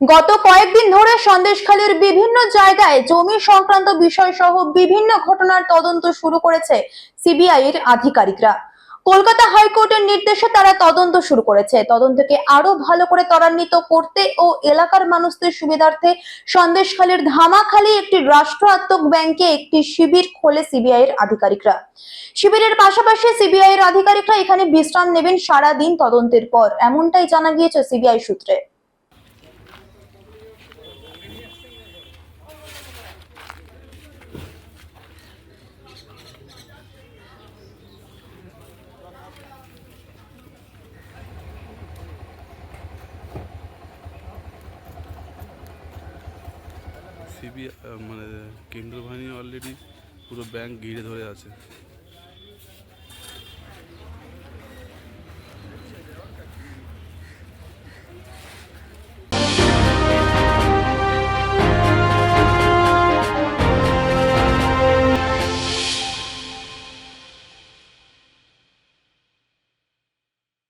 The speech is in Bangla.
গত কয়েকদিন ধরে সন্দেশখালীর বিভিন্ন জায়গায় জমি সংক্রান্ত বিষয় সহ বিভিন্ন ঘটনার তদন্ত শুরু করেছে সিবিআই এর আধিকারিকরা। কলকাতা হাইকোর্টের নির্দেশে তারা তদন্ত শুরু করেছে। তদন্তকে আরও ভালো করে ত্বরান্বিত করতে ও এলাকার মানুষদের সুবিধার্থে সন্দেশখালীর ধামাখালী একটি রাষ্ট্রায়ত্ত ব্যাংকে একটি শিবির খোলে সিবিআই এর আধিকারিকরা। শিবিরের পাশাপাশি সিবিআই এর আধিকারিকরা এখানে বিশ্রাম নেবেন সারা দিন তদন্তের পর। এমনটাই জানা গিয়েছে সিবিআই সূত্রে। সিবি মানে কেন্দ্র বাহিনী অলরেডি পুরো ব্যাংক ঘিরে ধরে আছে।